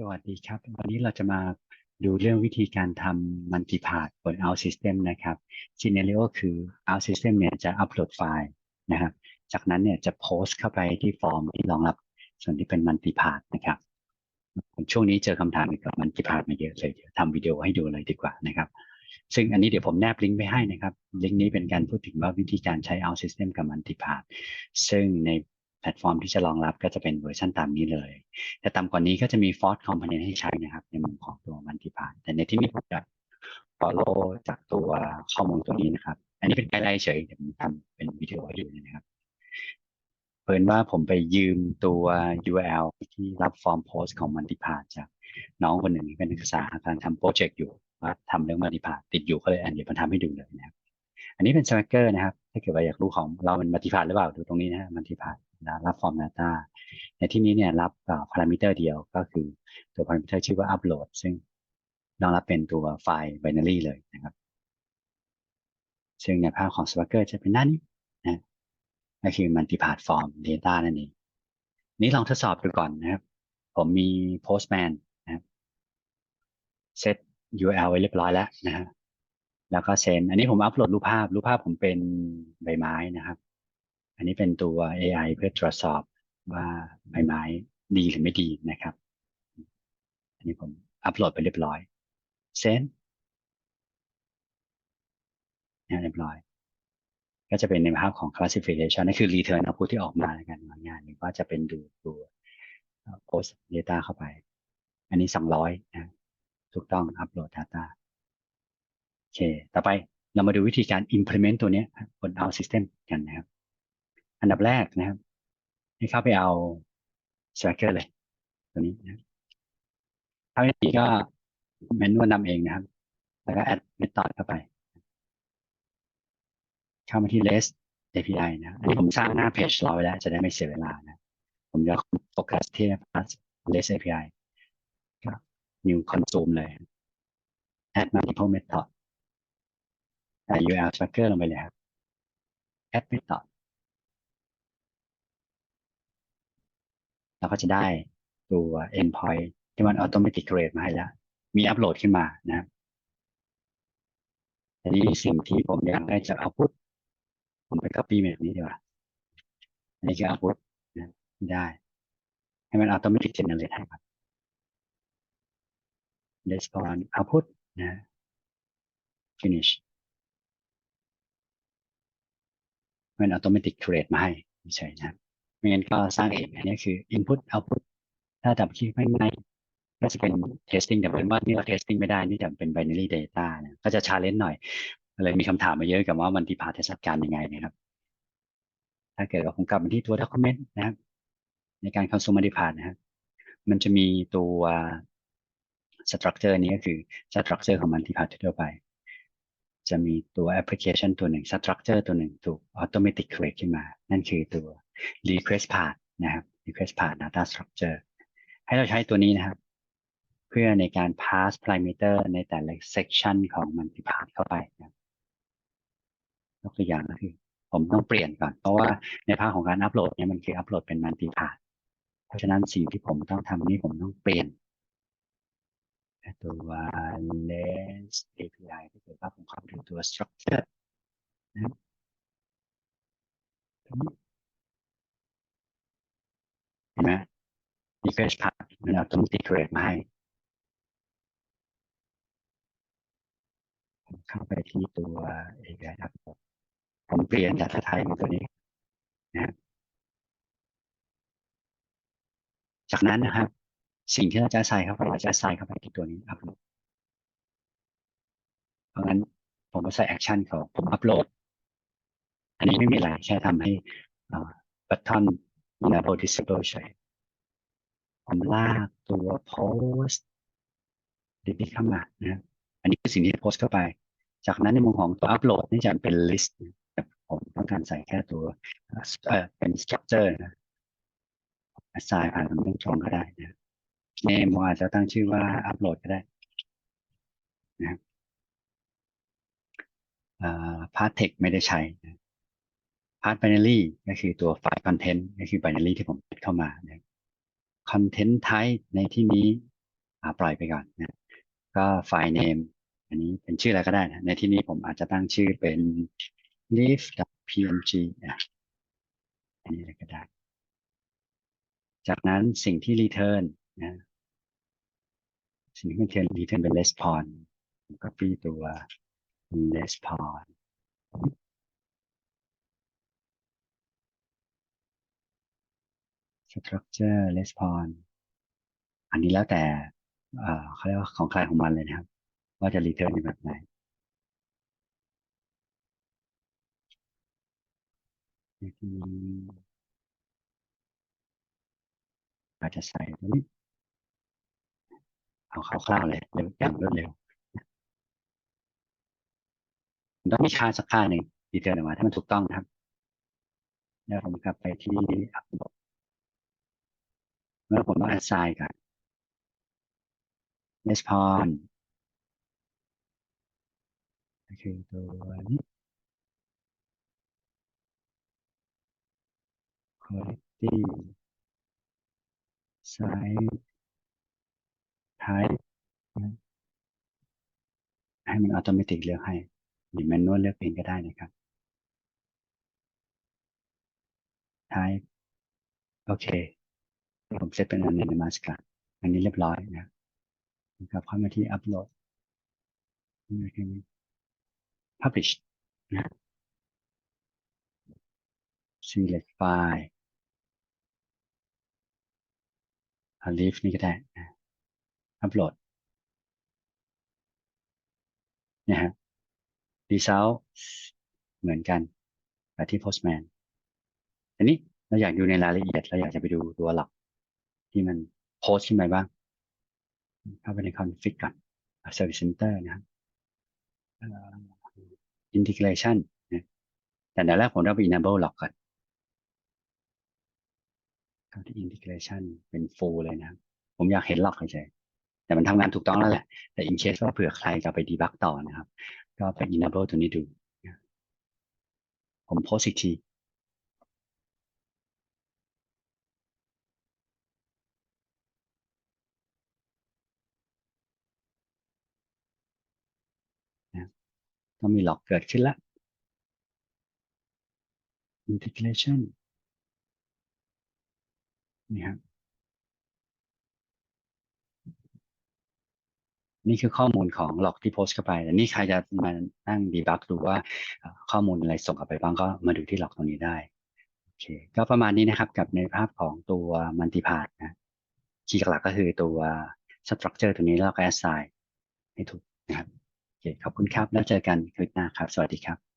สวัสดีครับ วันนี้เราจะมาดูเรื่องวิธีการทำ multi-path บน Out System นะครับ Scenario คือ Out System เนี่ยจะอัปโหลดไฟล์นะครับ จากนั้นเนี่ยจะโพสต์เข้าไปที่ฟอร์มที่รองรับส่วนที่เป็น multi-path นะครับช่วงนี้เจอคำถามเกี่ยวกับ multi-path มาเยอะเลยเดี๋ยวทำวิดีโอให้ดูเลยดีกว่านะครับ ซึ่งอันนี้เดี๋ยวผมแนบลิงก์ไปให้นะครับ ลิงก์นี้เป็นการพูดถึงว่าวิธีการใช้ Out System กับ multi-path ซึ่งใน ลตฟอร์มที่จะรองรับก็จะเป็นเวอร์ชันตามนี้เลย แต่ต่ำกว่านี้ก็จะมี Force Component ให้ใช้นะครับ ในมุมของตัวมันติพาแต่ในที่นี้ผมจะ follow จากตัวข้อมูลตัวนี้นะครับ อันนี้เป็นไกด์ไลน์เฉยเดี๋ยวผมทำเป็นวิดีโอให้ดูนะครับเพิ่นว่าผมไปยืมตัว URL ที่รับฟอร์มโพสของมันติพาจากน้องคนหนึ่งที่เป็นนักศึกษากำลังทำโปรเจกต์อยู่ว่าทำเรื่องมันติพาติดอยู่ก็เลยอันเดี๋ยวผมทำให้ดูเลยนะครับ อันนี้เป็นสแ a กเกอร์นะครับ ถ้าเกิดว่าอยากรู้ของเราเป็นมัลติพาหรือเปล่าดูตรงนี้นะฮะมัลติพา รับฟอร์ม Data ในที่นี้เนี่ยรับพารามิเตอร์เดียวก็คือตัวพารามิเตอร์ชื่อว่า upload ซึ่งรองรับเป็นตัวไฟล์ binary เลยนะครับ ซึ่งในภาพของ Swagger จะเป็นหน้านี้นะก็คือ multi-path form data นั่นเองนี้ลองทดสอบดูก่อนนะครับ ผมมี Postman นะครับ set URL ไว้เรียบร้อยแล้วนะฮะแล้วก็เซนอันนี้ผมอัปโหลดรูปภาพ รูปภาพผมเป็นใบไม้นะครับ อันนี้เป็นตัว AI เพื่อตรวจสอบว่าใบไม้ดีหรือไม่ดีนะครับ อันนี้ผมอัปโหลดไปเรียบร้อยเซนเรียบร้อย ก็จะเป็นในภาพของ classification นั่นคือ return output ที่ออกมาในการงานหรือว่าจะเป็นดูตัว post data เข้าไป อันนี้ 200นะถูกต้อง upload data โอเค ต่อไปเรามาดูวิธีการ implement ตัวนี้บน Out System กันนะครับ อันดับแรกนะครับ ให้เข้าไปเอาสแ Tracker เลย ตัวนี้นะถ้าไม่ดีก็เมนูนำเองนะครับ แล้วก็ add method เข้าไป เข้ามาที่ REST API นะอันนี้ผมสร้างหน้าเพจรอไว้แล้ว จะได้ไม่เสียเวลานะ ผมจะโฟกัสที่ REST API ก็ new consume เลย add multiple method ใส่ URL tracker ลงไปเลยครับ add method เราก็จะได้ตัว endpoint ที่มัน automatic create มาให้แล้ว มีอัปโหลดขึ้นมานะครับอันนี้สิ่งที่ผมอยากได้จาก output ผมไป copy แบบนี้ดีกว่าอันนี้คือ output นะได้ ให้มัน automatic generate ให้ครับ response output นะ finish มันอัตโนมัติ create มาให้ไม่ใช่นะครับ ไม่งั้นก็สร้างเองอันนี้คือ input output ถ้าจับคิดง่ายๆก็จะเป็น testing แต่เป็นว่านี่เรา testing ไม่ได้นี่จะเป็น binary data นะก็จะ challenge หน่อยเลยมีคำถามมาเยอะกับว่ามันที่พาจะจัดการยังไงนะครับ ถ้าเกิดว่าผมกลับมาที่ตัว document นะครับ ในการ consume multipart นะครับมันจะมีตัว structure นี้ก็คือ structure ของ multipart ทั่วไป จะมีตัวแอปพลิเคชันตัวหนึ่ง structure ตัวหนึ่งถูก automatic create ขึ้นมา นั่นคือตัว request path นะครับ request path data structure ให้เราใช้ตัวนี้นะครับ เพื่อในการ pass parameter ในแต่ละ section ของ multipath เข้าไปนะยกตัวอย่างก็คือ ผมต้องเปลี่ยนก่อน เพราะว่าในภาคของการอัปโหลดเนี่ยมันคืออัปโหลดเป็น multipath เพราะฉะนั้นสิ่งที่ผมต้องทำนี่ผมต้องเปลี่ยนตัว lens API ถ้าเกิดว่าผมเข้าถึงตัว structure นะเห็นไหม request path มันอาตัว create มาให้เข้าไปที่ตัว API ครับผมเปลี่ยนจากไทยเป็นตัวนี้นะจากนั้นนะครับ สิ่งที่เราจะใส่เข้าไปเราจะใส่เข้าไปที่ตัวนี้อัปโหลดเพราะงั้นผมก็ใส่แอคชั่นเขาผมอัปโหลด อันนี้ไม่มีอะไรแค่ทำให้บัตทอน enable disable ใช้ ผมลากตัว post ดิบเข้ามานะอันนี้คือสิ่งที่โพสเข้าไป จากนั้นในมุมของตัวอัปโหลดนี่จะเป็น list ผมต้องการใส่แค่ตัวเอ่อเป็น structure นะ assign ผ่านคำต้องชงก็ได้นะ name ผมอาจจะตั้งชื่อว่าอัปโหลดก็ได้นะครับพาร์ทเทคไม่ได้ใช้พาร์ท binary ก็คือตัวไฟล์ content ก็คือ binary ที่ผมเข้ามานะ content type ในที่นี้อ่าปล่อยไปก่อนนะก็ไฟล์ name อันนี้เป็นชื่ออะไรก็ได้นะในที่นี้ผมอาจจะตั้งชื่อเป็น leaf.png นะอันนี้อะไรก็ได้ จากนั้นสิ่งที่ return นะสิ่งที่ return return เป็น response ผมก็ปีตัว response structure response อันนี้แล้วแต่เขาเรียกว่าของใครของมันเลยนะครับ ว่าจะ return ในแบบไหนอาจจะใส่ตัวนี้เอาคร่าวๆเลยเร็วอย่างรวดเร็วต้องมีค่าสักค่าหนึ่งดีเทลออกมาถ้ามันถูกต้องนะครับ แล้วผมกลับไปที่อัพโหลด แล้วผมต้อง assign ก่อน response ก็คือตัวนี้ quality size type ให้มันอัตโนมัติเลือกให้หรือแมนนวลเลือกเองก็ได้นะครับ type โอเค ผมเซตเป็น anonymous ก่อนอันนี้เรียบร้อยนะครับกลับเข้ามาที่ upload publish นะ select file อา leave นี่ก็ได้นะ upload นะฮะ result เหมือนกันไปที่ postman อันนี้เราอยากดูในรายละเอียด เราอยากจะไปดูตัวหลัก ที่มันโพสขึ้นไปบ้างเข้าไปใน config ก่อน service center นะครับ integration นะแต่เดี๋ยวแรกผมต้องไป enable lock ก่อนเข้าที่ integration เป็น full เลยนะครับ ผมอยากเห็น lock เฉยๆแต่มันทำงานถูกต้องแล้วแหละ แต่ in case ว่าเผื่อใครจะไป debug ต่อนะครับ ก็ไป enable ตัวนี้ดู ผมโพสอีกที็มี lock เกิดขึ้นแล้ว integration นี่ครับนี่คือข้อมูลของ log ที่โพสต์เข้าไปแต่นี่ใครจะมานั่ง debug ดูว่าข้อมูลอะไรส่งกลับไปบ้างก็มาดูที่ log ตรงนี้ได้โอเคก็ประมาณนี้นะครับกับในภาพของตัว multipart นะคีย์หลักก็คือตัว structure ตัวนี้แล้วก็ assign ให้ถูกนะครับ โอเคขอบคุณครับ แล้วเจอกันคลิปหน้าครับ สวัสดีครับ